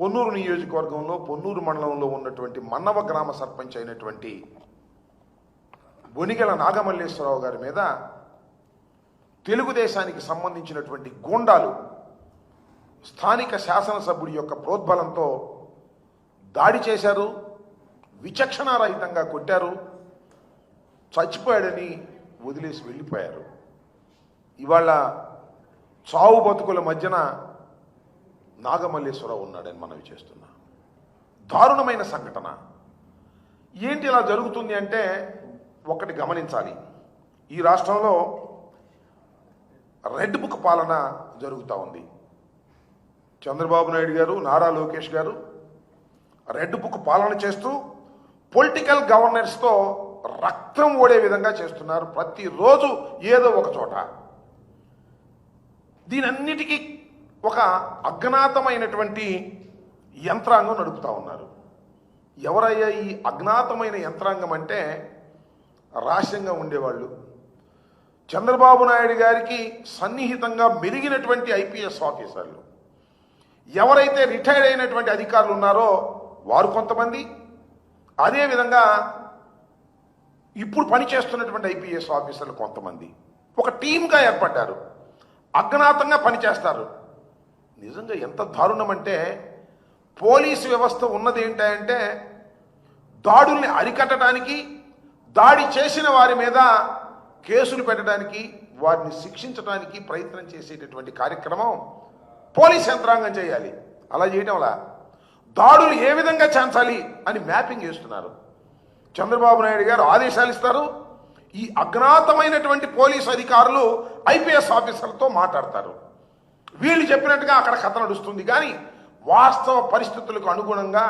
పొన్నూరు నియోజకవర్గంలో పొన్నూరు మండలంలో ఉన్నటువంటి మన్నవ గ్రామ సర్పంచ్ అయినటువంటి బొనిగల నాగమల్లేశ్వరరావు గారి మీద తెలుగుదేశానికి సంబంధించినటువంటి గూండాలు స్థానిక శాసనసభ్యుడి యొక్క ప్రోద్బలంతో దాడి చేశారు విచక్షణారహితంగా కొట్టారు చచ్చిపోయాడని వదిలేసి వెళ్ళిపోయారు. ఇవాళ చావు బతుకుల మధ్యన నాగమల్లేశ్వరరావు ఉన్నాడని మనవి చేస్తున్నా. దారుణమైన సంఘటన. ఏంటి ఇలా జరుగుతుంది అంటే ఒకటి గమనించాలి. ఈ రాష్ట్రంలో రెడ్ బుక్ పాలన జరుగుతూ ఉంది. చంద్రబాబు నాయుడు గారు నారా లోకేష్ గారు రెడ్ బుక్ పాలన చేస్తూ పొలిటికల్ గవర్నర్స్తో రక్తం ఓడే విధంగా చేస్తున్నారు. ప్రతిరోజు ఏదో ఒక చోట. దీనన్నిటికీ ఒక అజ్ఞాతమైనటువంటి యంత్రాంగం నడుపుతా ఉన్నారు. ఎవరయ్యా ఈ అజ్ఞాతమైన యంత్రాంగం అంటే? రహస్యంగా ఉండేవాళ్ళు. చంద్రబాబు నాయుడు గారికి సన్నిహితంగా మెలిగినటువంటి ఐపీఎస్ ఆఫీసర్లు. ఎవరైతే రిటైర్డ్ అయినటువంటి అధికారులు ఉన్నారో వారు కొంతమంది. అదేవిధంగా ఇప్పుడు పనిచేస్తున్నటువంటి ఐపీఎస్ ఆఫీసర్లు కొంతమంది. ఒక టీమ్గా ఏర్పడ్డారు. అజ్ఞాతంగా పనిచేస్తారు నిజంగా ఎంత దారుణం అంటే పోలీసు వ్యవస్థ ఉన్నది ఏంటంటే దాడుల్ని అరికట్టడానికి దాడి చేసిన వారి మీద కేసులు పెట్టడానికి వారిని శిక్షించడానికి ప్రయత్నం చేసేటటువంటి కార్యక్రమం పోలీస్ యంత్రాంగం చేయాలి. అలా చేయడం వల్ల దాడులు ఏ విధంగా చేంచాలి అని మ్యాపింగ్ చేస్తున్నారు. చంద్రబాబు నాయుడు గారు ఆదేశాలు ఇస్తారు. ఈ అజ్ఞాతమైనటువంటి పోలీసు అధికారులు ఐపీఎస్ ఆఫీసర్లతో మాట్లాడతారు. వీళ్ళు చెప్పినట్టుగా అక్కడ కథ నడుస్తుంది. కానీ వాస్తవ పరిస్థితులకు అనుగుణంగా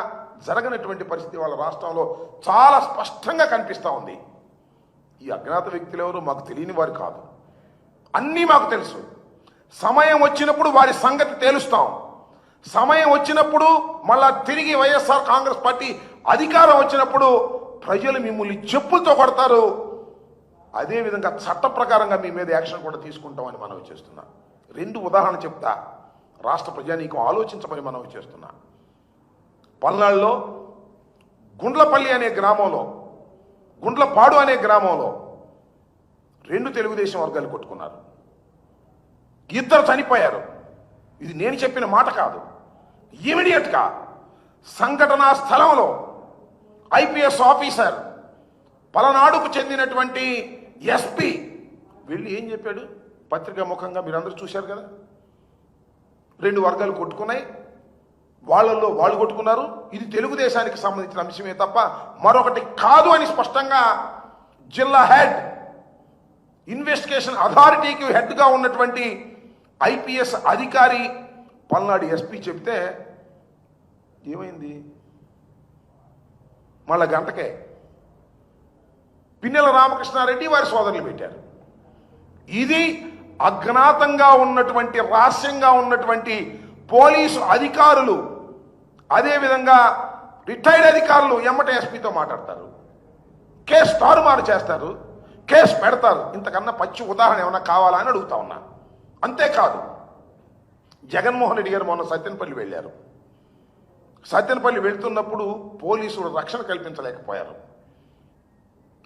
జరగనటువంటి పరిస్థితి వాళ్ళ రాష్ట్రంలో చాలా స్పష్టంగా కనిపిస్తూ ఉంది. ఈ అజ్ఞాత వ్యక్తులు ఎవరు మాకు తెలియని వారు కాదు. అన్నీ మాకు తెలుసు. సమయం వచ్చినప్పుడు వారి సంగతి తేలుస్తాం. సమయం వచ్చినప్పుడు మళ్ళా తిరిగి వైఎస్ఆర్ కాంగ్రెస్ పార్టీ అధికారం వచ్చినప్పుడు ప్రజలు మిమ్మల్ని చెప్పులతో కొడతారు. అదేవిధంగా చట్ట ప్రకారంగా మీ మీద యాక్షన్ కూడా తీసుకుంటామని మనవి చేస్తున్నాం. రెండు ఉదాహరణ చెప్తా. రాష్ట్ర ప్రజానీకం ఆలోచించమని మనం చేస్తున్నా. పల్నాడులో గుండ్లపల్లి అనే గ్రామంలో గుండ్లపాడు అనే గ్రామంలో రెండు తెలుగుదేశం వర్గాలు కొట్టుకున్నారు. ఇద్దరు చనిపోయారు. ఇది నేను చెప్పిన మాట కాదు. ఇమీడియట్గా సంఘటనా స్థలంలో ఐపీఎస్ ఆఫీసర్ పలనాడుకు చెందినటువంటి ఎస్పీ వెళ్ళి ఏం చెప్పాడు? పత్రికా ముఖంగా మీరందరూ చూశారు కదా? రెండు వర్గాలు కొట్టుకున్నాయి. వాళ్ళల్లో వాళ్ళు కొట్టుకున్నారు. ఇది తెలుగుదేశానికి సంబంధించిన అంశమే తప్ప మరొకటి కాదు అని స్పష్టంగా జిల్లా హెడ్ ఇన్వెస్టిగేషన్ అథారిటీకి హెడ్గా ఉన్నటువంటి ఐపీఎస్ అధికారి పల్నాడు ఎస్పీ చెప్తే ఏమైంది? మళ్ళా గంటకే. పిన్నెల రామకృష్ణారెడ్డి వారి సోదరులు పెట్టారు. ఇది అజ్ఞాతంగా ఉన్నటువంటి రహస్యంగా ఉన్నటువంటి పోలీసు అధికారులు అదేవిధంగా రిటైర్డ్ అధికారులు ఎమ్మట ఎస్పీతో మాట్లాడతారు. కేసు తారుమారు చేస్తారు కేసు పెడతారు. ఇంతకన్నా పచ్చి ఉదాహరణ ఏమైనా కావాలా అని అడుగుతా ఉన్నా. అంతేకాదు జగన్మోహన్ రెడ్డి గారు మొన్న సత్యనపల్లి వెళ్ళారు. సత్యనపల్లి వెళ్తున్నప్పుడు పోలీసులు రక్షణ కల్పించలేకపోయారు.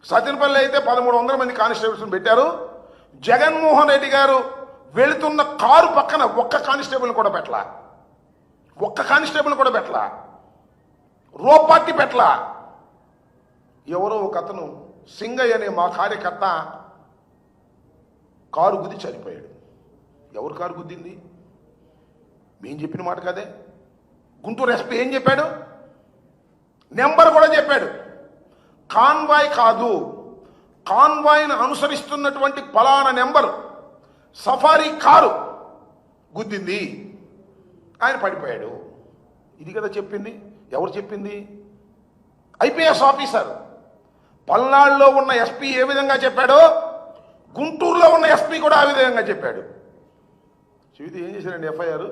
సత్యనపల్లి అయితే పదమూడు వందల మంది కానిస్టేబుల్స్ పెట్టారు. జగన్మోహన్ రెడ్డి గారు వెళుతున్న కారు పక్కన ఒక్క కానిస్టేబుల్ కూడా పెట్టలా. ఒక్క కానిస్టేబుల్ కూడా పెట్టలా. రో పార్టీ పెట్టలా. ఎవరో ఒక అతను సింగయ్య అనే మా కార్యకర్త కారు గుద్ది చనిపోయాడు. ఎవరు కారు గుద్దింది? మేం చెప్పిన మాట కదే? గుంటూరు ఎస్పీ ఏం చెప్పాడు? నెంబర్ కూడా చెప్పాడు. కాన్వాయ్ కాదు. కాన్వాయ్ను అనుసరిస్తున్నటువంటి పలానా నెంబర్ సఫారీ కారు గుద్దింది. ఆయన పడిపోయాడు. ఇది కదా చెప్పింది? ఎవరు చెప్పింది? IPS officer. పల్నాడులో ఉన్న ఎస్పీ ఏ విధంగా చెప్పాడో గుంటూరులో ఉన్న ఎస్పీ కూడా ఆ విధంగా చెప్పాడు. చెబితే ఏం చేశారండి ఎఫ్ఐఆర్?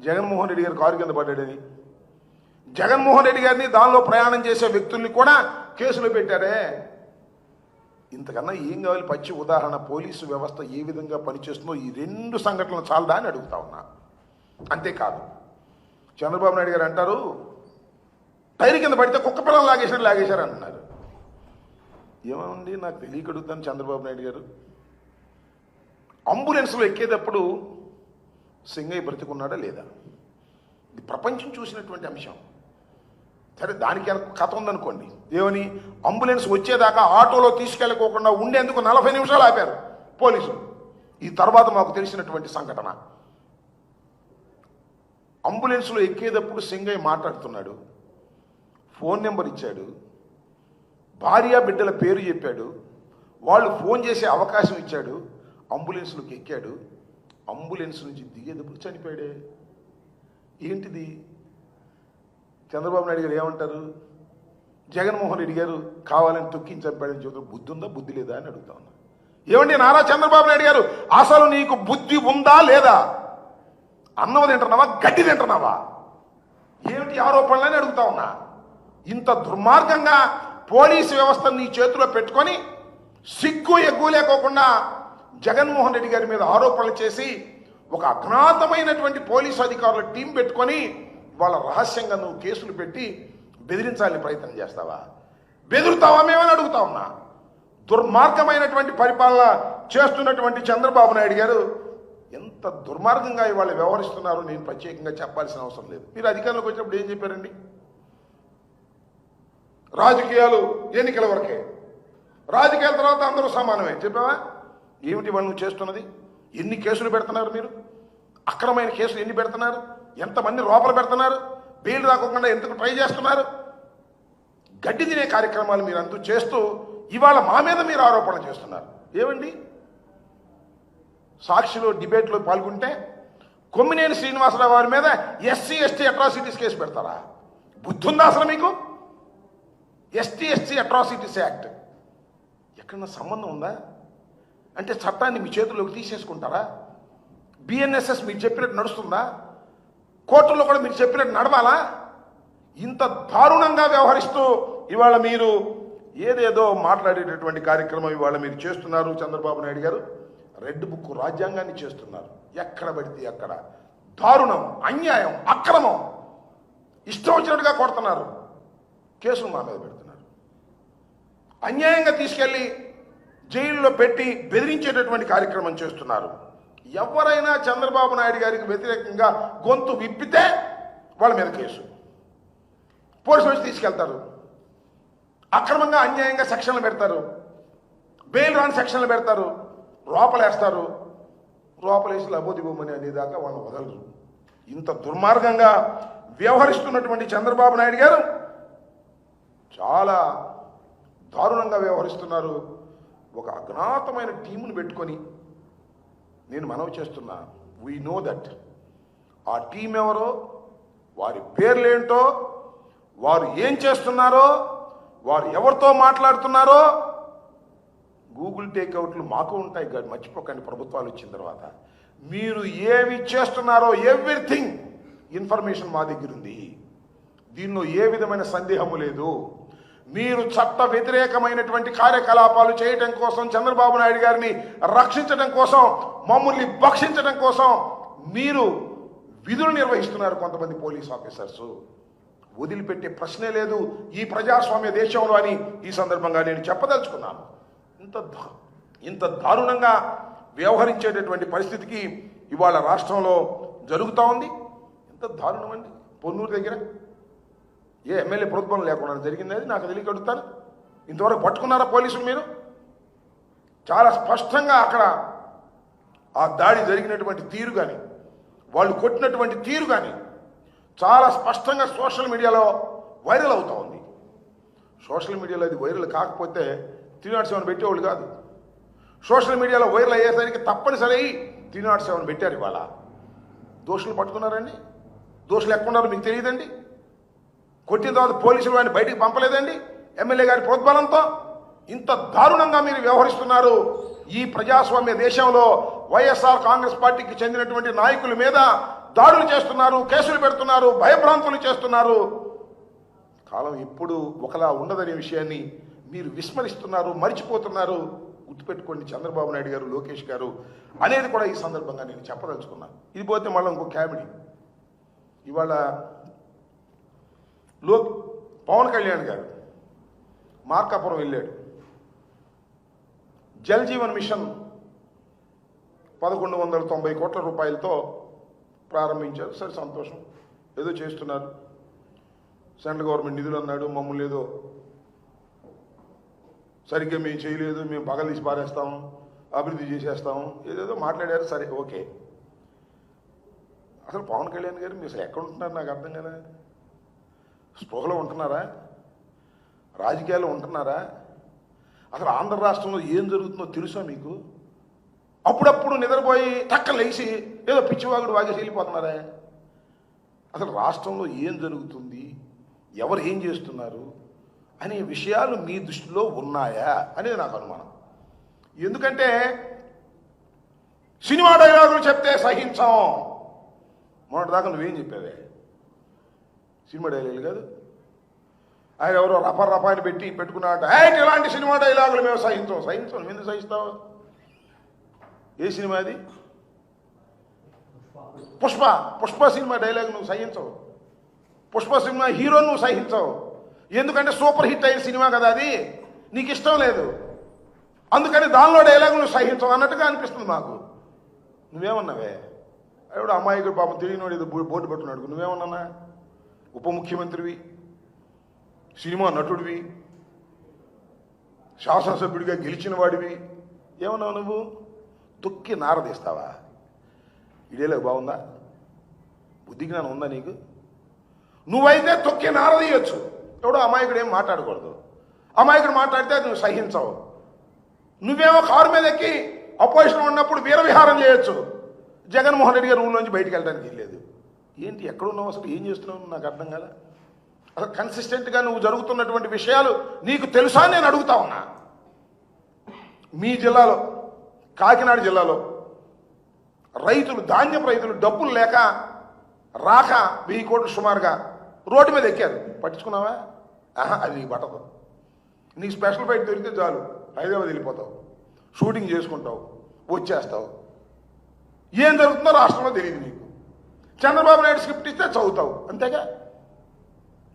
జగన్మోహన్ రెడ్డి గారు కారు కింద పడ్డాడని. జగన్మోహన్ రెడ్డి గారిని దానిలో ప్రయాణం చేసే వ్యక్తుల్ని కూడా కేసులో పెట్టారే? ఇంతకన్నా ఏం కావాలి? పచ్చి ఉదాహరణ పోలీసు వ్యవస్థ ఏ విధంగా పనిచేస్తుందో ఈ రెండు సంఘటనలు చాలదా అని అడుగుతా ఉన్నా. అంతేకాదు చంద్రబాబు నాయుడు గారు అంటారు టైర్ కింద పడితే కుక్క పిల్లలు లాగేశారు లాగేశారు అంటున్నారు. ఏమండి నాకు తెలియక అడుగుతాను చంద్రబాబు నాయుడు గారు. అంబులెన్స్లో ఎక్కేటప్పుడు సింగయ్య బ్రతికున్నాడా లేదా? ఇది ప్రపంచం చూసినటువంటి అంశం. సరే దానికి కథ ఉందనుకోండి. ఏమని? అంబులెన్స్ వచ్చేదాకా ఆటోలో తీసుకెళ్ళకోకుండా ఉండేందుకు నలభై నిమిషాలు ఆపారు పోలీసులు. ఈ తర్వాత మాకు తెలిసినటువంటి సంఘటన. అంబులెన్స్లో ఎక్కేటప్పుడు సింగయ్య మాట్లాడుతున్నాడు. ఫోన్ నెంబర్ ఇచ్చాడు. భార్య బిడ్డల పేరు చెప్పాడు. వాళ్ళు ఫోన్ చేసే అవకాశం ఇచ్చాడు. అంబులెన్స్లోకి ఎక్కాడు. అంబులెన్స్ నుంచి దిగేటప్పుడు చనిపోయాడే. ఏంటిది? చంద్రబాబు నాయుడు గారు ఏమంటారు? జగన్మోహన్ రెడ్డి గారు కావాలని తొక్కించి చంపాడని చెబుతారు బుద్ధి ఉందా బుద్ధి లేదా అని అడుగుతా ఉన్నా. ఏమండి నారా చంద్రబాబు నాయుడు గారు అసలు నీకు బుద్ధి ఉందా లేదా? అన్నం తింటున్నావా గడ్డి తింటున్నావా ఏమిటి ఆరోపణలని అడుగుతా ఉన్నా. ఇంత దుర్మార్గంగా పోలీసు వ్యవస్థను నీ చేతిలో పెట్టుకొని సిగ్గు ఎగ్గు లేకోకుండా జగన్మోహన్ రెడ్డి గారి మీద ఆరోపణలు చేసి ఒక అజ్ఞాతమైనటువంటి పోలీసు అధికారుల టీం పెట్టుకొని వాళ్ళ రహస్యంగా నువ్వు కేసులు పెట్టి బెదిరించాలని ప్రయత్నం చేస్తావా? బెదురుతావా మేమని అడుగుతా ఉన్నా? దుర్మార్గమైనటువంటి పరిపాలన చేస్తున్నటువంటి చంద్రబాబు నాయుడు గారు ఎంత దుర్మార్గంగా ఇవాళ వ్యవహరిస్తున్నారో నేను ప్రత్యేకంగా చెప్పాల్సిన అవసరం లేదు. మీరు అధికారంలోకి వచ్చినప్పుడు ఏం చెప్పారండి? రాజకీయాలు ఎన్నికల వరకే. రాజకీయాల తర్వాత అందరూ సమానమే. చెప్పావా? ఏమిటి వాళ్ళు నువ్వు చేస్తున్నది? ఎన్ని కేసులు పెడుతున్నారు మీరు? అక్రమైన కేసులు ఎన్ని పెడుతున్నారు? ఎంతమంది లోపల పెడుతున్నారు? బెయిల్ రాకుండా ఎందుకు ట్రై చేస్తున్నారు? గడ్డి తినే కార్యక్రమాలు మీరు అందు చేస్తూ ఇవాళ మా మీద మీరు ఆరోపణ చేస్తున్నారు. ఏమండి? సాక్షిలో డిబేట్లో పాల్గొంటే కొమ్మినేని శ్రీనివాసరావు వారి మీద ఎస్సీ ఎస్టీ అట్రాసిటీస్ కేసు పెడతారా? బుద్ధుందా అసలు మీకు? ఎస్టీ ఎస్సీ అట్రాసిటీస్ యాక్ట్ ఎక్కడన్నా సంబంధం ఉందా? అంటే చట్టాన్ని మీ చేతుల్లోకి తీసేసుకుంటారా? బిఎన్ఎస్ఎస్ మీరు చెప్పినట్టు నడుస్తుందా? కోర్టుల్లో కూడా మీరు చెప్పినట్టు నడవాలా? ఇంత దారుణంగా వ్యవహరిస్తూ ఇవాళ మీరు ఏదేదో మాట్లాడేటటువంటి కార్యక్రమం ఇవాళ మీరు చేస్తున్నారు చంద్రబాబు నాయుడు గారు. రెడ్ బుక్ రాజ్యాంగాన్ని చేస్తున్నారు. ఎక్కడ పడితే అక్కడ. దారుణం అన్యాయం అక్రమం. ఇష్టం వచ్చినట్టుగా కొడుతున్నారు. కేసులు మా మీద పెడుతున్నారు. అన్యాయంగా తీసుకెళ్ళి జైల్లో పెట్టి బెదిరించేటటువంటి కార్యక్రమం చేస్తున్నారు. ఎవరైనా చంద్రబాబు నాయుడు గారికి వ్యతిరేకంగా గొంతు విప్పితే వాళ్ళ మీద కేసు. పోలీసులు వచ్చి తీసుకెళ్తారు. అక్రమంగా అన్యాయంగా సెక్షన్లు పెడతారు. బెయిల్ రాని సెక్షన్లు పెడతారు. లోపలేస్తారు. లోపలేసి లబోదిబోమని అనేదాకా వాళ్ళు వదలరు. ఇంత దుర్మార్గంగా వ్యవహరిస్తున్నటువంటి చంద్రబాబు నాయుడు గారు చాలా దారుణంగా వ్యవహరిస్తున్నారు. ఒక అజ్ఞాతమైన టీమును పెట్టుకొని నేను మనవి చేస్తున్నా. వీ నో దట్ ఆ టీం ఎవరో వారి పేర్లేంటో వారు ఏం చేస్తున్నారో వారు ఎవరితో మాట్లాడుతున్నారో గూగుల్ టేక్అవుట్లు మాకు ఉంటాయి కాదు మర్చిపోకండి ప్రభుత్వాలు వచ్చిన తర్వాత. మీరు ఏవి చేస్తున్నారో ఎవ్రీథింగ్ ఇన్ఫర్మేషన్ మా దగ్గర ఉంది. దీనిలో ఏ విధమైన సందేహము లేదు. మీరు చట్ట వ్యతిరేకమైనటువంటి కార్యకలాపాలు చేయటం కోసం చంద్రబాబు నాయుడు గారిని రక్షించడం కోసం మమ్మల్ని భక్షించడం కోసం మీరు విధులు నిర్వహిస్తున్నారు కొంతమంది పోలీస్ ఆఫీసర్స్. వదిలిపెట్టే ప్రశ్నే లేదు ఈ ప్రజాస్వామ్య దేశంలో అని ఈ సందర్భంగా నేను చెప్పదలుచుకున్నాను. ఇంత ఇంత దారుణంగా వ్యవహరించేటటువంటి పరిస్థితికి ఇవాళ రాష్ట్రంలో జరుగుతూ ఉంది. ఇంత దారుణం అండి. పొన్నూరు దగ్గర ఏ ఎమ్మెల్యే ప్రభుత్వం లేకుండా జరిగింది అది నాకు తెలియక అడుగుతాను ఇంతవరకు పట్టుకున్నారా పోలీసులు మీరు? చాలా స్పష్టంగా అక్కడ ఆ దాడి జరిగినటువంటి తీరు కానీ వాళ్ళు కొట్టినటువంటి తీరు కానీ చాలా స్పష్టంగా సోషల్ మీడియాలో వైరల్ అవుతా ఉంది. సోషల్ మీడియాలో అది వైరల్ కాకపోతే త్రీ నాట్ సెవెన్ పెట్టేవాళ్ళు కాదు. సోషల్ మీడియాలో వైరల్ అయ్యేసరికి తప్పనిసరి త్రీ నాట్ సెవెన్ పెట్టారు ఇవాళ. దోషులు పట్టుకున్నారండి? దోషులు ఎక్కడున్నారో మీకు తెలియదండి? కొట్టిన తర్వాత పోలీసులు వాడిని బయటికి పంపలేదండి? ఎమ్మెల్యే గారి ప్రోద్బలంతో? ఇంత దారుణంగా మీరు వ్యవహరిస్తున్నారు. ఈ ప్రజాస్వామ్య దేశంలో వైఎస్ఆర్ కాంగ్రెస్ పార్టీకి చెందినటువంటి నాయకుల మీద దాడులు చేస్తున్నారు కేసులు పెడుతున్నారు భయభ్రాంతులు చేస్తున్నారు. కాలం ఎప్పుడు ఒకలా ఉండదనే విషయాన్ని మీరు విస్మరిస్తున్నారు మర్చిపోతున్నారు. గుర్తుపెట్టుకోండి చంద్రబాబు నాయుడు గారు లోకేష్ గారు అనేది కూడా ఈ సందర్భంగా నేను చెప్పదలుచుకున్నాను ఇది పోతే మళ్ళీ ఇంకో క్యాబినెట్. ఇవాళ లో పవన్ కళ్యాణ్ గారు మార్కాపురం వెళ్ళాడు. జల్ జీవన్ మిషన్ పదకొండు వందల తొంభై కోట్ల రూపాయలతో ప్రారంభించారు. సరే సంతోషం. ఏదో చేస్తున్నారు. సెంట్రల్ గవర్నమెంట్ నిధులు అన్నాడు మమ్మల్ని ఏదో సరిగ్గా మేము చేయలేదు మేము పగలు పారేస్తాము అభివృద్ధి చేసేస్తాము ఏదేదో మాట్లాడారు. సరే ఓకే. అసలు పవన్ కళ్యాణ్ గారు మీరు అసలు ఎక్కడ ఉంటున్నారు? నాకు అర్థం కదా స్పృహలో ఉంటున్నారా? రాజకీయాల్లో ఉంటున్నారా? అసలు ఆంధ్ర రాష్ట్రంలో ఏం జరుగుతుందో తెలుసా మీకు? అప్పుడప్పుడు నిద్రపోయి టక్క లేచి ఏదో పిచ్చివాగుడు వాగేసి వెళ్ళిపోతున్నారా అసలు రాష్ట్రంలో ఏం జరుగుతుంది? ఎవరు ఏం చేస్తున్నారు? అనే విషయాలు మీ దృష్టిలో ఉన్నాయా అనేది నాకు అనుమానం. ఎందుకంటే సినిమా డైలాగులు చెప్తే సహించాం. మొన్నటిదాకా నువ్వేం చెప్పావే? సినిమా డైలాగులు కాదు. ఆయన ఎవరో రప రపాని పెట్టి పెట్టుకున్నాడు ఆయన ఇలాంటి సినిమా డైలాగులు మేము సహించాం సహించాం నువ్వు ఎందుకు సహిస్తావు? ఏ సినిమా అది? పుష్ప పుష్ప సినిమా డైలాగ్ నువ్వు సహించవు. పుష్ప సినిమా హీరో నువ్వు సహించవు. ఎందుకంటే సూపర్ హిట్ అయిన సినిమా కదా అది. నీకు ఇష్టం లేదు. అందుకని దానిలో డైలాగ్ నువ్వు సహించవు అన్నట్టుగా అనిపిస్తుంది మాకు. నువ్వేమన్నావే? ఆవిడ అమ్మాయికి పాపం తెలియనివాడు ఏదో బోర్డు పెట్టున్నాడు నువ్వేమన్నా ఉప ముఖ్యమంత్రివి సినిమా నటుడివి శాసనసభ్యుడిగా గెలిచిన వాడివి. ఏమన్నావు నువ్వు? తొక్కి నారదీస్తావా ఇడేలా బాగుందా? బుద్ధి జ్ఞానం ఉందా నీకు? నువ్వైతే తొక్కి నారదీయొచ్చు ఎవడో అమాయకుడు ఏం మాట్లాడకూడదు. అమాయకుడు మాట్లాడితే నువ్వు సహించవు. నువ్వేమో కారు మీద ఎక్కి అపోజిషన్ ఉన్నప్పుడు వీరవిహారం చేయొచ్చు. జగన్మోహన్ రెడ్డి గారు నుంచి బయటికి వెళ్ళడానికి లేదు ఏంటి ఎక్కడున్నావు అసలు? ఏం చేస్తున్నావు? నాకు అర్థం కదా అసలు కన్సిస్టెంట్గా నువ్వు జరుగుతున్నటువంటి విషయాలు నీకు తెలుసా నేను అడుగుతా ఉన్నా. మీ జిల్లాలో కాకినాడ జిల్లాలో రైతులు ధాన్యపు రైతులు డబ్బులు లేక రాక వెయ్యి కోట్లు సుమారుగా రోడ్డు మీద ఎక్కారు. పట్టించుకున్నావా? ఆహా అది నీకు పట్టదు. నీకు స్పెషల్ ఫ్లైట్ దొరికితే చాలు. హైదరాబాద్ వెళ్ళిపోతావు. షూటింగ్ చేసుకుంటావు. వచ్చేస్తావు. ఏం జరుగుతుందో రాష్ట్రంలో తెలియదు నీకు. చంద్రబాబు నాయుడు స్క్రిప్ట్ ఇస్తే చదువుతావు. అంతేగా?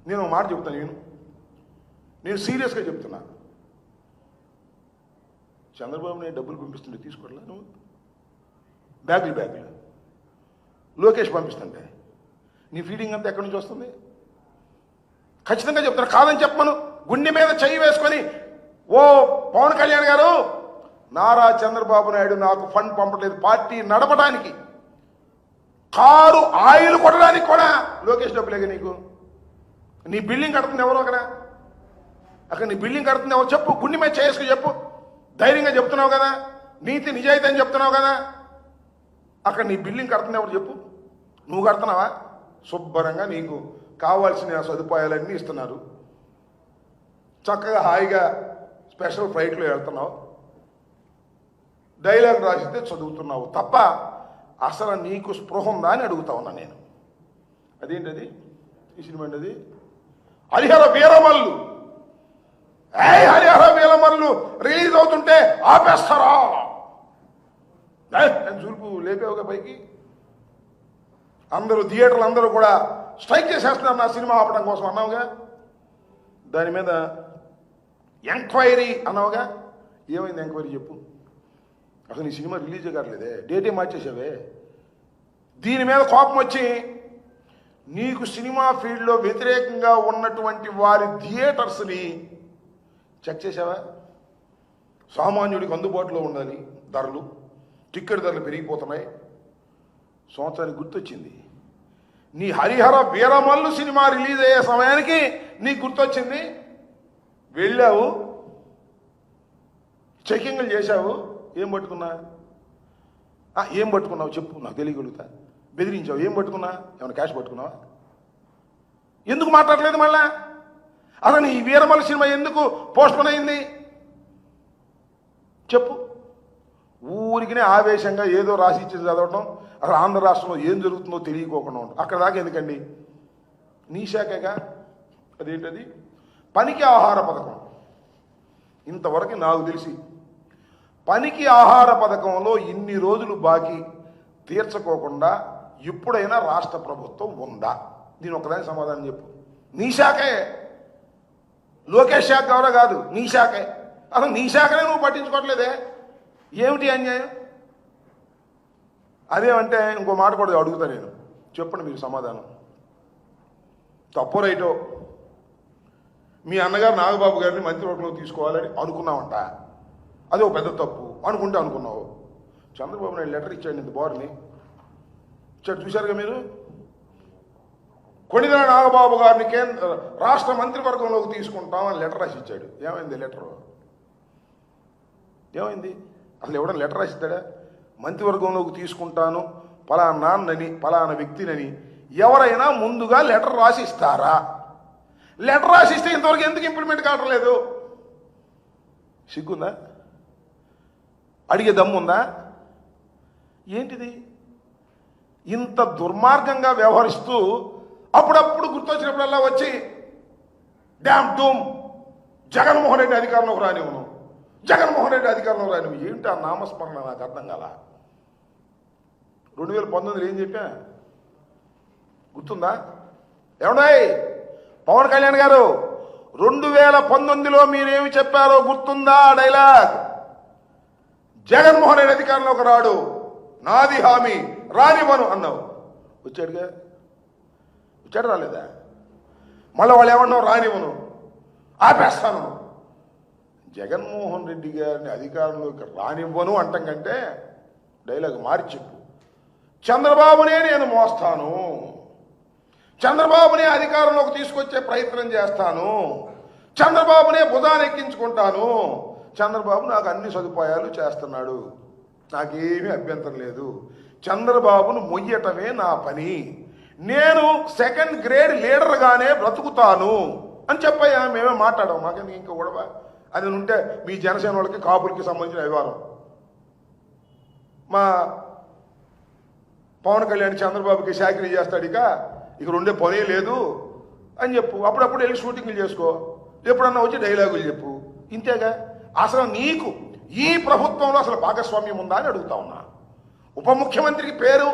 నేను మాట చెప్తాను నేను నేను సీరియస్గా చెప్తున్నా. చంద్రబాబు నాయుడు డబ్బులు పంపిస్తుంటే తీసుకోవట్లా నువ్వు? బ్యాగులు బ్యాగులు. లోకేష్ పంపిస్తుంటే. నీ ఫీడింగ్ అంతా ఎక్కడి నుంచి వస్తుంది? ఖచ్చితంగా చెప్తాను కాదని చెప్పను గుండె మీద చెయ్యి వేసుకొని ఓ పవన్ కళ్యాణ్ గారు నారా చంద్రబాబు నాయుడు నాకు ఫండ్ పంపట్లేదు. పార్టీ నడపడానికి కారు ఆయిల్ కొట్టడానికి కూడా లోకేష్ డబ్బులేగా నీకు? నీ బిల్డింగ్ కడుతుంది ఎవరో అక్కడ? అక్కడ నీ బిల్డింగ్ కడుతుంది ఎవరు? చెప్పు గుండె మీద చేసుకుని చెప్పు. ధైర్యంగా చెప్తున్నావు కదా? నీతి నిజాయితీ అని చెప్తున్నావు కదా? అక్కడ నీ బిల్డింగ్ కడుతుంది ఎవరు చెప్పు. నువ్వు కడుతున్నావా? శుభ్రంగా నీకు కావాల్సిన సదుపాయాలన్నీ ఇస్తున్నారు. చక్కగా హాయిగా స్పెషల్ ఫ్లైట్లో వెళ్తున్నావు. డైలాగ్ రాసితే చదువుతున్నావు తప్ప అసలు నీకు స్పృహ ఉందా అని అడుగుతా ఉన్నా నేను. అదేంటది? ఈ సినిమా అండి అది హరిహర వీరమల్లు. ఏ హరిహర వీరమల్లు రిలీజ్ అవుతుంటే ఆపేస్తారా? నేను చూపు లేపేవుగా పైకి. అందరూ థియేటర్లు అందరూ కూడా స్ట్రైక్ చేసేస్తున్నారు నా సినిమా ఆపడం కోసం అన్నావుగా? దాని మీద ఎంక్వైరీ అన్నావుగా? ఏమైంది ఎంక్వైరీ చెప్పు. అసలు నీ సినిమా రిలీజ్ కావట్లేదే. డేటే మార్చేసావే దీని మీద కోపం వచ్చి నీకు సినిమా ఫీల్డ్లో వ్యతిరేకంగా ఉన్నటువంటి వారి థియేటర్స్ని చెక్ చేసావా సామాన్యుడికి అందుబాటులో ఉండాలి ధరలు. టిక్కెట్ ధరలు పెరిగిపోతున్నాయి. సంవత్సరానికి గుర్తొచ్చింది. నీ హరిహర వీరమల్లు సినిమా రిలీజ్ అయ్యే సమయానికి నీకు గుర్తొచ్చింది. వెళ్ళావు. చెకింగ్లు చేశావు. ఏం పట్టుకున్నా? ఏం పట్టుకున్నావు చెప్పు నాకు తెలియగలుగుతా. బెదిరించావు ఏం పట్టుకున్నా? ఏమైనా క్యాష్ పట్టుకున్నావా? ఎందుకు మాట్లాడలేదు మళ్ళా? అసలు ఈ వీరమల సినిమా ఎందుకు పోస్ట్పోన్ అయింది? చెప్పు. ఊరికినే ఆవేశంగా ఏదో రాసి ఇచ్చి చదవటం అక్కడ ఆంధ్ర రాష్ట్రంలో ఏం జరుగుతుందో తెలియకోకుండా ఉంటుంది అక్కడ దాకా ఎందుకండి? నీ శాఖగా? అదేంటది? పనికి ఆహార పథకం. ఇంతవరకు నాకు తెలిసి పనికి ఆహార పథకంలో ఇన్ని రోజులు బాకీ తీర్చుకోకుండా ఇప్పుడైనా రాష్ట్ర ప్రభుత్వం ఉందా? దీని ఒకదాని సమాధానం చెప్పు. నీ శాఖే. లోకేష్ శాఖ ఎవరో కాదు నీ శాఖే. అసలు నీ శాఖనే నువ్వు పట్టించుకోవట్లేదే. ఏమిటి అన్యాయం? అదేమంటే ఇంకో మాట కూడా అడుగుతా నేను. చెప్పండి మీరు సమాధానం. తప్పు రైటో? మీ అన్నగారు నాగబాబు గారిని మంత్రివర్గంలో తీసుకోవాలని అనుకున్నామంట అది ఒక పెద్ద తప్పు అనుకుంటే అనుకున్నావు. చంద్రబాబు నాయుడు లెటర్ ఇచ్చాడు ఇంత బోర్ని. ఇచ్చాడు చూశారుగా మీరు? కొణిదెల నాగబాబు గారిని కేంద్ర రాష్ట్ర మంత్రివర్గంలోకి తీసుకుంటాం అని లెటర్ రాసి ఇచ్చాడు. ఏమైంది లెటర్? ఏమైంది? అసలు ఎవడన్నా లెటర్ రాసిస్తాడా మంత్రివర్గంలోకి తీసుకుంటాను పలానా నాన్నని పలానా వ్యక్తినని ఎవరైనా ముందుగా లెటర్ రాసి ఇస్తారా? లెటర్ రాసిస్తే ఇంతవరకు ఎందుకు ఇంప్లిమెంట్ కావట్లేదు? సిగ్గుందా? అడిగే దమ్ముందా ఏంటిది? ఇంత దుర్మార్గంగా వ్యవహరిస్తూ అప్పుడప్పుడు గుర్తొచ్చినప్పుడల్లా వచ్చి డ్యామ్ డూమ్ జగన్మోహన్ రెడ్డి అధికారంలోకి రానివ్వను జగన్మోహన్ రెడ్డి అధికారంలో రానివ్వు. ఏంటి ఆ నామస్మరణ? నాకు అర్థం కాల. రెండు వేల పంతొమ్మిదిలో ఏం చెప్పా? గుర్తుందా? ఏమన్నాయి పవన్ కళ్యాణ్ గారు రెండు వేల పంతొమ్మిదిలో మీరేమి చెప్పారో గుర్తుందా? ఆ డైలాగ్. జగన్మోహన్ రెడ్డి అధికారంలోకి రాడు. నాది హామీ. రానివ్వను అన్నావు. వచ్చాడుగా? వచ్చాడు రాలేదా? మళ్ళీ వాళ్ళు ఏమన్నావు? రానివ్వను. ఆపేస్తాను. జగన్మోహన్ రెడ్డి గారిని అధికారంలోకి రానివ్వను అంటం కంటే డైలాగ్ మార్చెప్పు చంద్రబాబునే నేను మోస్తాను. చంద్రబాబునే అధికారంలోకి తీసుకొచ్చే ప్రయత్నం చేస్తాను. చంద్రబాబునే భుజాన్ని ఎక్కించుకుంటాను. చంద్రబాబు నాకు అన్ని సదుపాయాలు చేస్తున్నాడు. నాకేమీ అభ్యంతరం లేదు. చంద్రబాబును మొయ్యటమే నా పని. నేను సెకండ్ గ్రేడ్ లీడర్గానే బ్రతుకుతాను అని చెప్పయ్యా. మేమే మాట్లాడాం మాకెందుకు ఇంకా గొడవ అది ఉంటే మీ జనసేన వాళ్ళకి కాపులకి సంబంధించిన వ్యవహారం. మా పవన్ కళ్యాణ్ చంద్రబాబుకి శాఖరీ చేస్తాడు ఇక. ఇక రెండే పనే లేదు అని చెప్పు. అప్పుడప్పుడు వెళ్ళి షూటింగ్లు చేసుకో. ఎప్పుడన్నా వచ్చి డైలాగులు చెప్పు. ఇంతేగా? అసలు నీకు ఈ ప్రభుత్వంలో అసలు భాగస్వామ్యం ఉందా అని అడుగుతా ఉన్నా. ఉప ముఖ్యమంత్రికి పేరు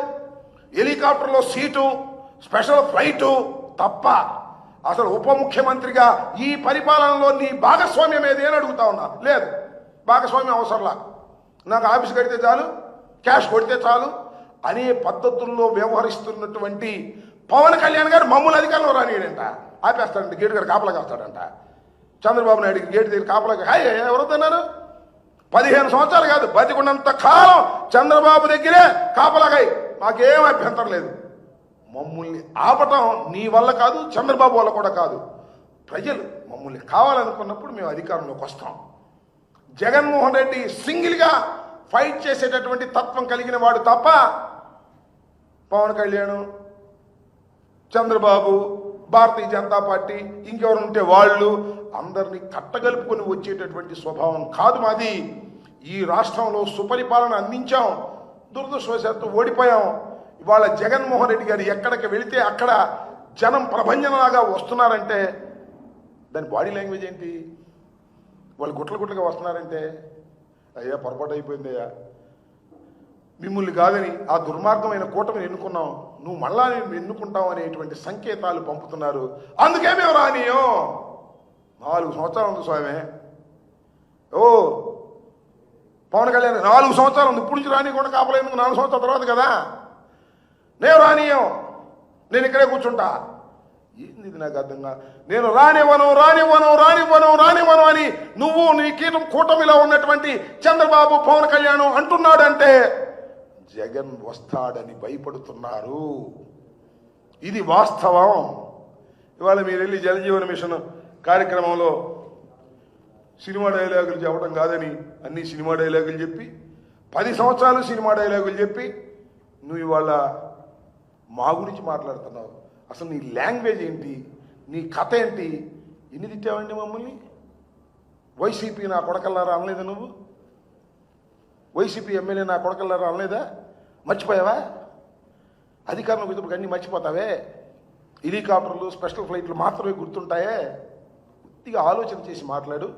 హెలికాప్టర్లో సీటు స్పెషల్ ఫ్లైటు తప్ప అసలు ఉప ముఖ్యమంత్రిగా ఈ పరిపాలనలో నీ భాగస్వామ్యం ఏది అని అడుగుతా ఉన్నా. లేదు భాగస్వామ్యం అవసరంలా. నాకు ఆఫీస్ కడితే చాలు క్యాష్ కొడితే చాలు అనే పద్ధతుల్లో వ్యవహరిస్తున్నటువంటి పవన్ కళ్యాణ్ గారు మమ్మల్ని అధికారంలో రానియడంట. ఆపేస్తాడంట గేటు గారు కాపలా కాస్తాడంట. చంద్రబాబు నాయుడికి గేటు దగ్గర కాపలాగా హాయ్ ఎవరుతున్నారు పదిహేను సంవత్సరాలు కాదు బతికున్నంత కాలం చంద్రబాబు దగ్గరే కాపలాగాయి మాకేం అభ్యంతరం లేదు. మమ్మల్ని ఆపటం నీ వల్ల కాదు చంద్రబాబు వల్ల కూడా కాదు. ప్రజలు మమ్మల్ని కావాలనుకున్నప్పుడు మేము అధికారంలోకి వస్తాం. జగన్మోహన్ రెడ్డి సింగిల్గా ఫైట్ చేసేటటువంటి తత్వం కలిగిన వాడు తప్ప పవన్ కళ్యాణ్ చంద్రబాబు భారతీయ జనతా పార్టీ ఇంకెవరు ఉంటే వాళ్ళు అందరినీ కట్టగలుపుకొని వచ్చేటటువంటి స్వభావం కాదు మాది. ఈ రాష్ట్రంలో సుపరిపాలన అందించాం. దురదృష్టవశాత్తు ఓడిపోయాం. ఇవాళ జగన్మోహన్ రెడ్డి గారు ఎక్కడికి వెళితే అక్కడ జనం ప్రభంజనలాగా వస్తున్నారంటే దాని బాడీ లాంగ్వేజ్ ఏంటి? వాళ్ళు గుట్ల గుట్లగా వస్తున్నారంటే అయ్యా పొరపాటు అయిపోయిందయ్యా. మిమ్మల్ని కాదని ఆ దుర్మార్గమైన కూటమిని ఎన్నుకున్నాం. నువ్వు మళ్ళా నేను ఎన్నుకుంటావు అనేటువంటి సంకేతాలు పంపుతున్నారు. అందుకే మేము రానియం. నాలుగు సంవత్సరాలు ఉంది స్వామి. ఓ పవన్ కళ్యాణ్ నాలుగు సంవత్సరాలు ఉంది. ఇప్పుడు నుంచి రాని కూడా కాపలేదు నాలుగు సంవత్సరాల తర్వాత కదా. నేను రానియం. నేను ఇక్కడే కూర్చుంటా. ఏంది ఇది నాకు అర్థం కాదు. నేను రానివ్వను రానివ్వను రానివ్వను రానివ్వను అని నువ్వు నీ కీటం కూటమిలో ఉన్నటువంటి చంద్రబాబు పవన్ కళ్యాణ్ అంటున్నాడంటే జగన్ వస్తాడని భయపడుతున్నారు. ఇది వాస్తవం. ఇవాళ మీరు వెళ్ళి జలజీవన మిషన్ కార్యక్రమంలో సినిమా డైలాగులు చెప్పడం కాదని అన్ని సినిమా డైలాగులు చెప్పి పది సంవత్సరాలు సినిమా డైలాగులు చెప్పి నువ్వు ఇవాళ మా గురించి మాట్లాడుతున్నావు. అసలు నీ లాంగ్వేజ్ ఏంటి? నీ కథ ఏంటి? ఎన్ని తిట్టావండి మమ్మల్ని? వైసీపీ నా కొడకల్లారా అనలేదా నువ్వు? వైసీపీ ఎమ్మెల్యే నా కొడకల్లారా అనలేదా? మర్చిపోయావా? అధికారంలోకి వచ్చినప్పుడు అన్నీ మర్చిపోతావే? హెలికాప్టర్లు స్పెషల్ ఫ్లైట్లు మాత్రమే గుర్తుంటాయే? కొద్దిగా ఆలోచన చేసి మాట్లాడు.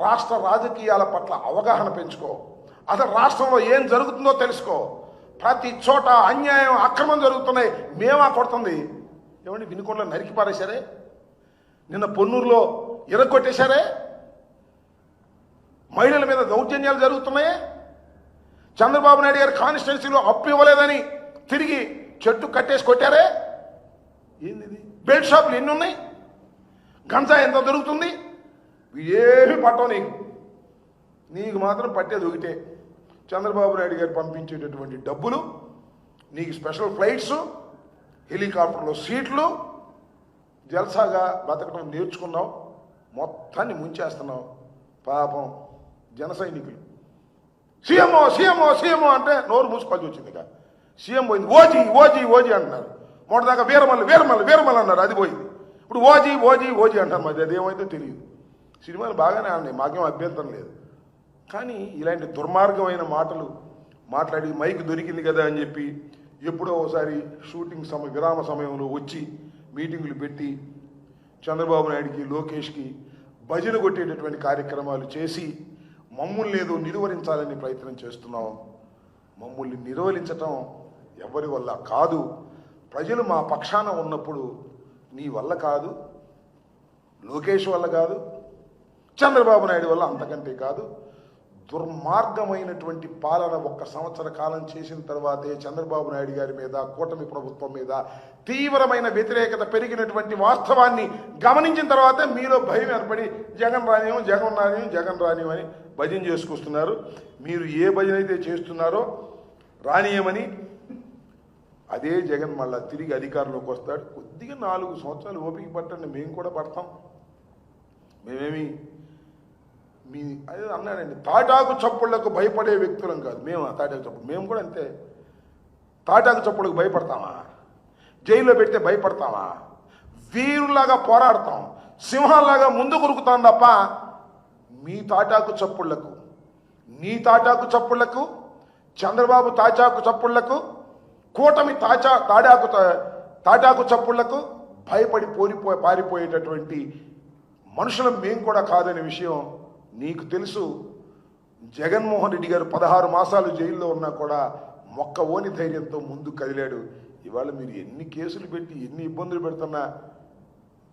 రాష్ట్ర రాజకీయాల పట్ల అవగాహన పెంచుకో. అసలు రాష్ట్రంలో ఏం జరుగుతుందో తెలుసుకో. ప్రతి చోట అన్యాయం అక్రమం జరుగుతున్నాయి. మేమా కొడుతుంది? ఏమండి వినుకొండలో నరికి పారేశారే? నిన్న పొన్నూరులో ఇరగొట్టేశారే మహిళల మీద దౌర్జన్యాలు జరుగుతున్నాయే? చంద్రబాబు నాయుడు గారు కాన్స్టిట్యున్సీలో అప్పు ఇవ్వలేదని తిరిగి చెట్టు కట్టేసి కొట్టారే? ఏంది బెల్ట్ షాపులు ఎన్ని ఉన్నాయి గంజా ఎంత దొరుకుతుంది? ఏమి పట్టవు నీకు. నీకు మాత్రం పట్టేది ఒకటే. చంద్రబాబు నాయుడు గారు పంపించేటటువంటి డబ్బులు నీకు స్పెషల్ ఫ్లైట్స్ హెలికాప్టర్లో సీట్లు జల్సాగా బతకడం నేర్చుకున్నావు మొత్తాన్ని ముంచేస్తున్నావు. పాపం జన సైనికులు. సీఎంఓ సీఎంఓ సీఎంఓ అంటే నోరు మూసుకోవాల్సి వచ్చింది ఇక. సీఎం పోయింది ఓజీ ఓజీ ఓజీ అంటున్నారు. మొదటిదాకా వీరమల్లి వీరమల్లి వీరమల్లి అన్నారు అది పోయింది. ఇప్పుడు ఓజీ ఓజీ ఓజీ అంటారు మరి అది తెలియదు. సినిమాలు బాగానే ఆడినాయి మాకేం అభ్యంతరం లేదు. కానీ ఇలాంటి దుర్మార్గమైన మాటలు మాట్లాడి మైక్ దొరికింది కదా అని చెప్పి ఎప్పుడో ఒకసారి షూటింగ్ సమయ విరామ సమయంలో వచ్చి మీటింగులు పెట్టి చంద్రబాబు నాయుడికి లోకేష్కి భజన కొట్టేటటువంటి కార్యక్రమాలు చేసి మమ్మల్ని ఏదో నిలువరించాలని ప్రయత్నం చేస్తున్నాం. మమ్మల్ని నిర్వహించటం ఎవరి వల్ల కాదు. ప్రజలు మా పక్షాన ఉన్నప్పుడు నీ వల్ల కాదు లోకేష్ వల్ల కాదు చంద్రబాబు నాయుడు వల్ల అంతకంటే కాదు. దుర్మార్గమైనటువంటి పాలన ఒక్క సంవత్సర కాలం చేసిన తర్వాతే చంద్రబాబు నాయుడు గారి మీద కూటమి ప్రభుత్వం మీద తీవ్రమైన వ్యతిరేకత పెరిగినటువంటి వాస్తవాన్ని గమనించిన తర్వాతే మీలో భయం ఏర్పడి జగన్ రానియం జగన్ రానియం జగన్ రానియం అని భజన చేసుకొస్తున్నారు. మీరు ఏ భజన అయితే చేస్తున్నారో రానియమని అదే జగన్ మళ్ళా తిరిగి అధికారంలోకి వస్తాడు. కొద్దిగా నాలుగు సంవత్సరాలు ఓపిక పట్టండి మేము కూడా పడతాం. మేమేమి మీ అదే అన్నాడండి తాటాకు చప్పుళ్ళకు భయపడే వ్యక్తులం కాదు. మేము తాటాకు చప్పుడు మేము కూడా అంతే. తాటాకు చప్పుడుకు భయపడతామా? జైల్లో పెడితే భయపడతామా? వీరులాగా పోరాడతాం సింహంలాగా ముందు కొరుకుతాం తప్ప మీ తాటాకు చప్పుళ్ళకు నీ తాటాకు చప్పుళ్ళకు చంద్రబాబు తాచాకు చప్పుళ్ళకు కూటమి తాచా తాడాకు తా- తాటాకు చప్పుళ్ళకు భయపడి పోరిపో పారిపోయేటటువంటి మనుషులం మేము కూడా కాదనే విషయం నీకు తెలుసు. జగన్మోహన్ రెడ్డి గారు పదహారు మాసాలు జైల్లో ఉన్నా కూడా మొక్క ఓని ధైర్యంతో ముందు కదిలాడు. ఇవాళ మీరు ఎన్ని కేసులు పెట్టి ఎన్ని ఇబ్బందులు పెడుతున్నా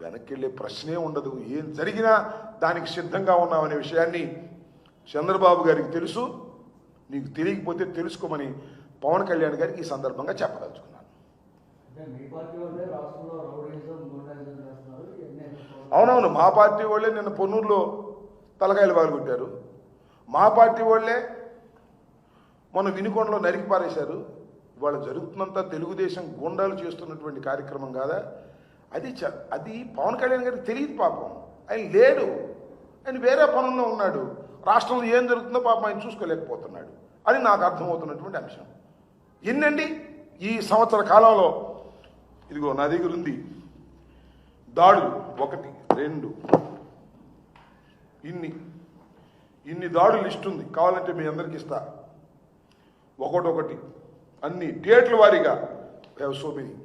వెనక్కి వెళ్ళే ప్రశ్నే ఉండదు. ఏం జరిగినా దానికి సిద్ధంగా ఉన్నామనే విషయాన్ని చంద్రబాబు గారికి తెలుసు. నీకు తెలియకపోతే తెలుసుకోమని పవన్ కళ్యాణ్ గారికి ఈ సందర్భంగా చెప్పదలుచుకున్నాను. అవునవును మా పార్టీ వాళ్ళే నిన్న పొన్నూరులో తలకాయలు పాల్గొట్టారు మా పార్టీ వాళ్ళే మొన్న వినుకొండలో నరికి పారేశారు. ఇవాళ జరుగుతున్నంత తెలుగుదేశం గుండాలు చేస్తున్నటువంటి కార్యక్రమం కాదా? అది చ- అది పవన్ కళ్యాణ్ గారికి తెలియదు పాపం. ఆయన లేడు. ఆయన వేరే పనుల్లో ఉన్నాడు. రాష్ట్రంలో ఏం జరుగుతుందో పాపం ఆయన చూసుకోలేకపోతున్నాడు. అని నాకు అర్థమవుతున్నటువంటి అంశం. ఎన్నండి? ఈ సంవత్సర కాలంలో ఇదిగో నా దగ్గర ఉంది దాడులు ఒకటి రెండు. ఇన్ని. ఇన్ని దాడులు లిస్ట్ ఉంది. కావాలంటే మీ అందరికి ఇస్తా. ఒకటొకటి. అన్ని. డేట్ల వారీగా. సో మెనీ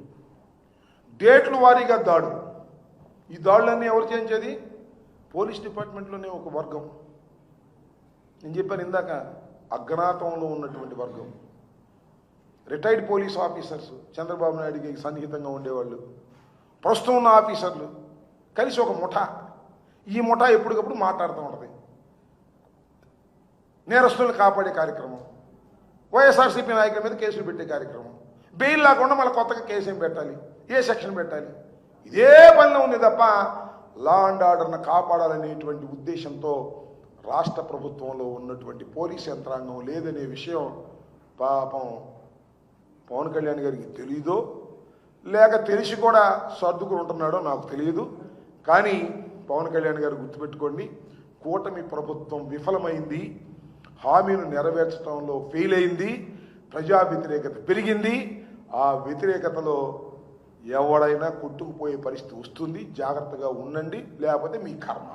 డేట్ల వారీగా దాడులు ఈ దాడులన్నీ ఎవరు చేయించేది? పోలీస్ డిపార్ట్మెంట్లోనే ఒక వర్గం. నేను చెప్పాను ఇందాక అజ్ఞాతంలో ఉన్నటువంటి వర్గం. రిటైర్డ్ పోలీస్ ఆఫీసర్స్ చంద్రబాబు నాయుడికి సన్నిహితంగా ఉండేవాళ్ళు. ప్రస్తుతం ఉన్న ఆఫీసర్లు. కలిసి ఒక ముఠా. ఈ ముఠా ఎప్పటికప్పుడు మాట్లాడుతూ ఉంటుంది. నేరస్తులను కాపాడే కార్యక్రమం. వైఎస్ఆర్సీపీ నాయకుల మీద కేసులు పెట్టే కార్యక్రమం. బెయిల్ లేకుండా మళ్ళీ కొత్తగా కేసు ఏం పెట్టాలి? ఏ సెక్షన్ పెట్టాలి? ఇదే పనిలో ఉంది తప్ప లా అండ్ ఆర్డర్ను కాపాడాలనేటువంటి ఉద్దేశంతో రాష్ట్ర ప్రభుత్వంలో ఉన్నటువంటి పోలీస్ యంత్రాంగం లేదనే విషయం పాపం పవన్ కళ్యాణ్ గారికి తెలీదో. లేక తెలిసి కూడా సర్దుకుని ఉంటున్నాడో నాకు తెలియదు కానీ పవన్ కళ్యాణ్ గారు గుర్తుపెట్టుకోండి కూటమి ప్రభుత్వం విఫలమైంది హామీను నెరవేర్చడంలో ఫెయిల్ అయింది ప్రజా వ్యతిరేకత పెరిగింది. ఆ వ్యతిరేకతలో ఎవడైనా కొట్టుకుపోయే పరిస్థితి వస్తుంది జాగ్రత్తగా ఉండండి లేకపోతే మీ కర్మ.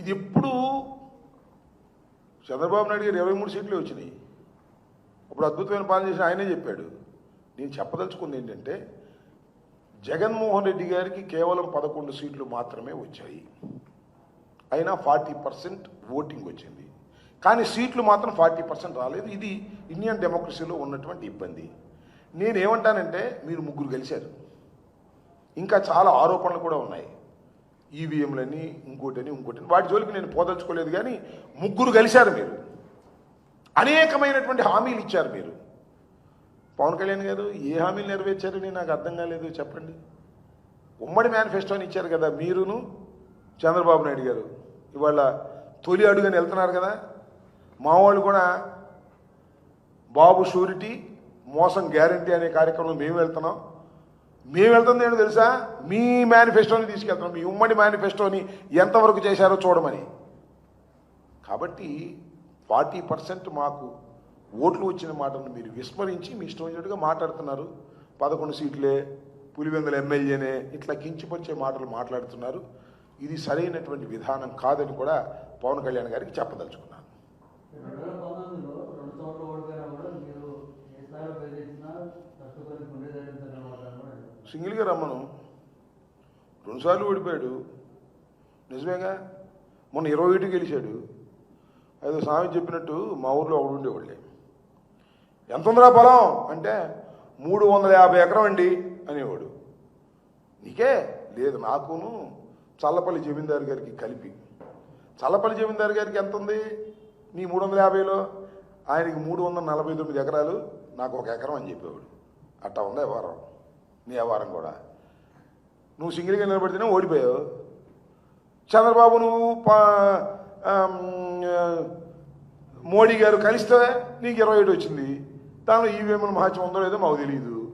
ఇది ఎప్పుడు చంద్రబాబు నాయుడు గారు ఇరవై మూడు సీట్లు వచ్చినాయి. అప్పుడు అద్భుతమైన పాలన చేసిన ఆయనే చెప్పాడు. నేను చెప్పదలుచుకుంది ఏంటంటే జగన్మోహన్ రెడ్డి గారికి కేవలం పదకొండు సీట్లు మాత్రమే వచ్చాయి. అయినా ఫార్టీ పర్సెంట్ ఓటింగ్ వచ్చింది. కానీ సీట్లు మాత్రం ఫార్టీ పర్సెంట్ రాలేదు. ఇది ఇండియన్ డెమోక్రసీలో ఉన్నటువంటి ఇబ్బంది. నేనేమంటానంటే మీరు ముగ్గురు గెలిచారు. ఇంకా చాలా ఆరోపణలు కూడా ఉన్నాయి. ఈవీఎంలని ఇంకోటని ఇంకోటని. వాటి జోలికి నేను పోదలుచుకోలేదు కానీ ముగ్గురు కలిశారు మీరు. అనేకమైనటువంటి హామీలు ఇచ్చారు మీరు. పవన్ కళ్యాణ్ గారు ఏ హామీలు నెరవేర్చారని నాకు అర్థం కాలేదు. చెప్పండి. ఉమ్మడి మేనిఫెస్టోని ఇచ్చారు కదా మీరును. చంద్రబాబు నాయుడు గారు. ఇవాళ తొలి అడుగని వెళ్తున్నారు కదా? మా వాళ్ళు కూడా బాబు షూరిటీ మోసం గ్యారంటీ అనే కార్యక్రమం మేము వెళ్తున్నాం. మేము వెళ్తుంది ఏంటో తెలుసా? మీ మేనిఫెస్టోని తీసుకెళ్తున్నాం. మీ ఉమ్మడి మేనిఫెస్టోని ఎంతవరకు చేశారో చూడమని. కాబట్టి ఫార్టీ పర్సెంట్ మాకు ఓట్లు వచ్చిన మాటను మీరు విస్మరించి మీ ఇష్టం వచ్చినట్టుగా మాట్లాడుతున్నారు. పదకొండు సీట్లే పులివెందుల ఎమ్మెల్యేనే ఇట్లా కించిపరిచే మాటలు మాట్లాడుతున్నారు. ఇది సరైనటువంటి విధానం కాదని కూడా పవన్ కళ్యాణ్ గారికి చెప్పదలుచుకున్నాను. సింగిల్గా రమ్మను. రెండుసార్లు ఓడిపోయాడు. నిజమేగా? మొన్న ఇరవై ఒకటి గెలిచాడు. అదే స్వామి చెప్పినట్టు మా ఊర్లో ఒకడు ఉండేవాళ్ళే. ఎంత ఉందిరా పొలం? అంటే మూడు వందల యాభై ఎకరం అండి అనేవాడు. నీకే? లేదు నాకును చల్లపల్లి జమీందారు గారికి కలిపి. చల్లపల్లి జమీందారు గారికి ఎంత ఉంది నీ మూడు వందల యాభైలో? ఆయనకి మూడు వందల నలభై తొమ్మిది ఎకరాలు నాకు ఒక ఎకరం అని చెప్పేవాడు. అట్టా ఉంది వ్యవహారం నీ వ్యవహారం కూడా. నువ్వు సింగిల్గా నిలబడితేనే ఓడిపోయావు. చంద్రబాబు నువ్వు పా- మోడీ గారు కలిస్తే నీకు ఇరవై ఏడు వచ్చింది. దానిలో ఈవీఎంల మహత్యం ఉందో లేదో మాకు తెలియదు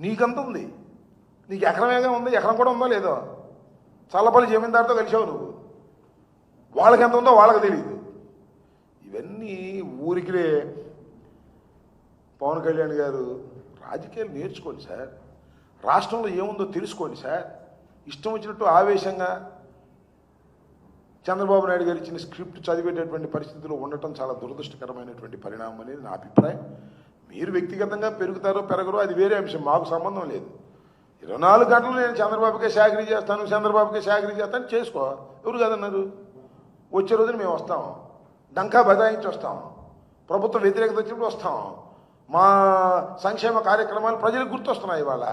నీకంత ఉంది? నీకు ఎకరమేగా ఉంది? ఎకరం కూడా ఉందో లేదో? చల్లపల్లి జమీందారితో కలిసావు నువ్వు. వాళ్ళకి ఎంత ఉందో వాళ్ళకి తెలియదు. ఇవన్నీ ఊరికిలే పవన్ కళ్యాణ్ గారు రాజకీయాలు నేర్చుకోండి సార్. రాష్ట్రంలో ఏముందో తెలుసుకోండి సార్. ఇష్టం వచ్చినట్టు ఆవేశంగా చంద్రబాబు నాయుడు గారు ఇచ్చిన స్క్రిప్ట్ చదివేటటువంటి పరిస్థితులు ఉండటం చాలా దురదృష్టకరమైనటువంటి పరిణామం అనేది నా అభిప్రాయం. మీరు వ్యక్తిగతంగా పెరుగుతారో పెరగరో అది వేరే అంశం. మాకు సంబంధం లేదు. ఇరవై నాలుగు గంటలు నేను చంద్రబాబుకే సాగరీ చేస్తాను చంద్రబాబుకే సాగరీ చేస్తాను చేసుకో. ఎవరు కదన్నారు? వచ్చే రోజున మేము వస్తాం. డంకా బదాయించి వస్తాం. ప్రభుత్వ వ్యతిరేకత వచ్చినప్పుడు వస్తాం. మా సంక్షేమ కార్యక్రమాలు ప్రజలకు గుర్తొస్తున్నాయి ఇవాళ.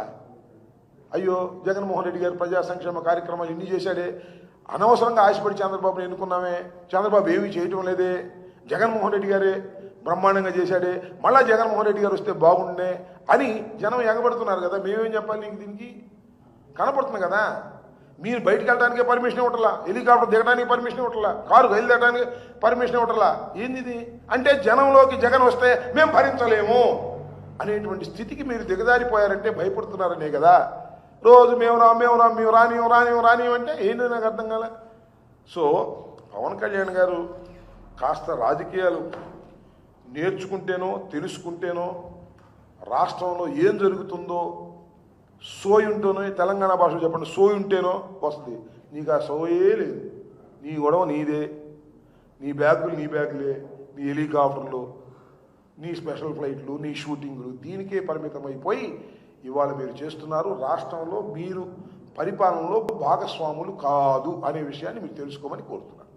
అయ్యో జగన్మోహన్ రెడ్డి గారు ప్రజా సంక్షేమ కార్యక్రమాలు ఇన్ని చేశాడే? అనవసరంగా ఆశపడి చంద్రబాబుని ఎన్నుకున్నామే. చంద్రబాబు ఏమీ చేయటం లేదే. జగన్మోహన్ రెడ్డి గారే బ్రహ్మాండంగా చేశాడే మళ్ళా జగన్మోహన్ రెడ్డి గారు వస్తే బాగుండే అని జనం ఎగబడుతున్నారు కదా మేమేం చెప్పాలి నీకు దీనికి? కనపడుతుంది కదా? మీరు బయటికి వెళ్ళడానికి పర్మిషన్ ఇవ్వట్లా? హెలికాప్టర్ దిగడానికి పర్మిషన్ ఇవ్వట్లా? కారు బయలుదేరడానికి పర్మిషన్ ఇవ్వట్లా? ఏంది ఇది అంటే జనంలోకి జగన్ వస్తే మేము భరించలేము. అనేటువంటి స్థితికి మీరు దిగజారిపోయారంటే భయపడుతున్నారనే కదా. రోజు మేము రా మేము రా మేము రాని రాని రాని అంటే ఏంటి నాకు అర్థం కాలే? సో పవన్ కళ్యాణ్ గారు కాస్త రాజకీయాలు నేర్చుకుంటేనో తెలుసుకుంటేనో రాష్ట్రంలో ఏం జరుగుతుందో సోయి ఉంటేనో తెలంగాణ భాషలో చెప్పండి సోయి ఉంటేనో వస్తుంది. నీకు ఆ సోయే లేదు. నీ గొడవ నీదే. నీ బ్యాగులు నీ బ్యాగులే నీ హెలికాప్టర్లు నీ స్పెషల్ ఫ్లైట్లు నీ షూటింగ్లు దీనికే పరిమితమైపోయి ఇవాళ మీరు చేస్తున్నారు రాష్ట్రంలో మీరు పరిపాలనలో భాగస్వాములు కాదు అనే విషయాన్ని మీరు తెలుసుకోమని కోరుతున్నాను.